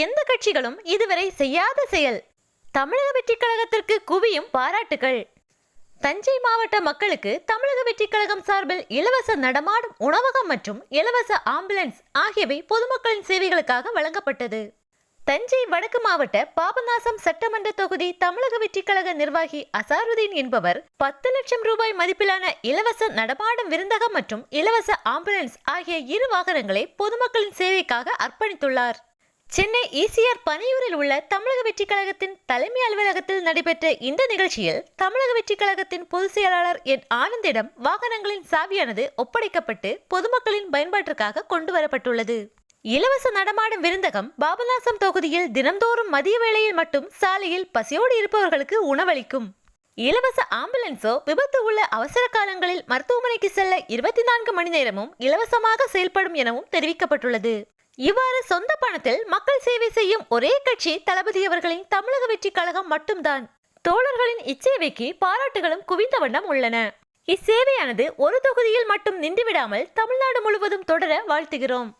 எந்த கட்சிகளும் இதுவரை செய்யாத செயல். தமிழக வெற்றிக் கழகத்திற்கு குவியும் பாராட்டுகள் தஞ்சை மாவட்ட மக்களுக்கு தமிழக வெற்றிக் கழகம் சார்பில் இலவச நடமாடும் உணவகம் மற்றும் இலவச ஆம்புலன்ஸ் ஆகியவை பொதுமக்களின் சேவைகளுக்காக வழங்கப்பட்டது. தஞ்சை வடக்கு மாவட்ட பாபநாசம் சட்டமன்ற தொகுதி தமிழக வெற்றிக் கழக நிர்வாகி அசாருதீன் என்பவர் பத்து லட்சம் ரூபாய் மதிப்பிலான இலவச நடமாடும் விருந்தகம் மற்றும் இலவச ஆம்புலன்ஸ் ஆகிய இரு வாகனங்களை பொதுமக்களின் சேவைக்காக அர்ப்பணித்துள்ளார். சென்னை ஈசிஆர் பனையூரில் உள்ள தமிழக வெற்றிக் கழகத்தின் தலைமை அலுவலகத்தில் நடைபெற்ற இந்த நிகழ்ச்சியில் தமிழக வெற்றிக் கழகத்தின் பொதுச் செயலாளர் என் ஆனந்திடம் வாகனங்களின் சாவியானது ஒப்படைக்கப்பட்டு பொதுமக்களின் பயன்பாட்டிற்காக கொண்டு வரப்பட்டுள்ளது. இலவச நடமாடும் விருந்தகம் பாபநாசம் தொகுதியில் தினந்தோறும் மதிய வேளையில் மட்டும் சாலையில் பசியோடு இருப்பவர்களுக்கு உணவளிக்கும். இலவச ஆம்புலன்ஸோ விபத்து உள்ள அவசர காலங்களில் மருத்துவமனைக்கு செல்ல இருபத்தி நான்கு மணி நேரமும் இலவசமாக செயல்படும் எனவும் தெரிவிக்கப்பட்டுள்ளது. இவ்வாறு சொந்த பணத்தில் மக்கள் சேவை செய்யும் ஒரே கட்சி தளபதி அவர்களின் தமிழக வெற்றி கழகம் மட்டும்தான். தோழர்களின் இச்சேவைக்கு பாராட்டுகளும் குவிந்த வண்ணம் உள்ளன. இச்சேவையானது ஒரு தொகுதியில் மட்டும் நின்றுவிடாமல் தமிழ்நாடு முழுவதும் தொடர வாழ்த்துகிறோம்.